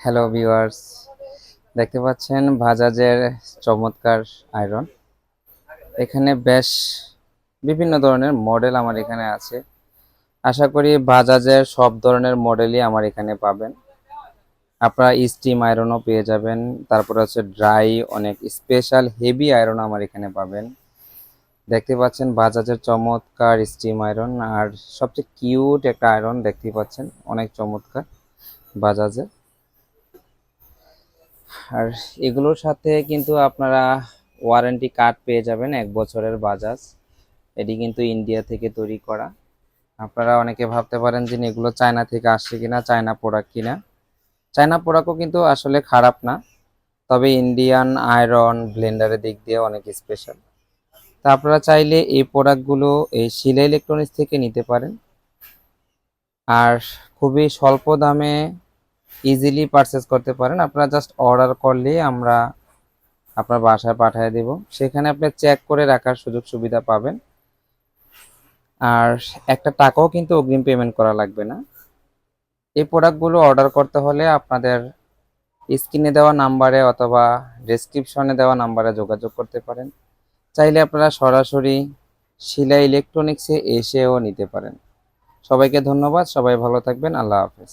Hello viewers দেখতে পাচ্ছেন বাজাজের চমৎকার আয়রন এখানে বেশ বিভিন্ন ধরনের মডেল আমার এখানে আছে। আশা করি বাজাজের সব ধরনের মডেলই আমার এখানে পাবেন। আপনারা স্টিম আয়রনও পেয়ে যাবেন। তারপরে হচ্ছে ড্রাই অনেক স্পেশাল হেভি আয়রন আমার এখানে পাবেন। দেখতে পাচ্ছেন বাজাজের চমৎকার স্টিম আয়রন আর সবচেয়ে কিউট একটা আয়রন দেখতে পাচ্ছেন, অনেক চমৎকার বাজাজের। আর এগুলোর সাথে কিন্তু আপনারা ওয়ারেন্টি কার্ড পেয়ে যাবেন এক বছরের বাজাজ। এটি কিন্তু ইন্ডিয়া থেকে তৈরি করা। আপনারা অনেকে ভাবতে পারেন যে এগুলো চায়না থেকে আসছে কিনা চায়না প্রোডাক্ট কিনা? চায়না প্রোডাক্টও কিন্তু আসলে খারাপ না। তবে ইন্ডিয়ান আয়রন ব্লেন্ডারের দিক দিয়ে অনেক স্পেশাল তা আপনারা চাইলে এই প্রোডাক্টগুলো এই শিলা ইলেকট্রনিক্স থেকে নিতে পারেন। আর খুবই স্বল্প দামে ইজিলি পারচেস করতে পারেন। আপনারা জাস্ট অর্ডার করলেই আমরা আপনার বাসায় পাঠিয়ে দেব। সেখানে আপনি চেক করে রাখার সুযোগ সুবিধা পাবেন। আর একটা টাকাও কিন্তু অগ্রিম পেমেন্ট করা লাগবে না। এই প্রোডাক্টগুলো অর্ডার করতে হলে আপনাদের স্ক্রিনে দেওয়া নাম্বারে অথবা ডেসক্রিপশনে দেওয়া নাম্বারে যোগাযোগ করতে পারেন। চাইলে আপনারা সরাসরি শিলা ইলেকট্রনিক্সে এসেও নিতে পারেন। সবাইকে ধন্যবাদ, সবাই ভালো থাকবেন, আল্লাহ হাফেজ।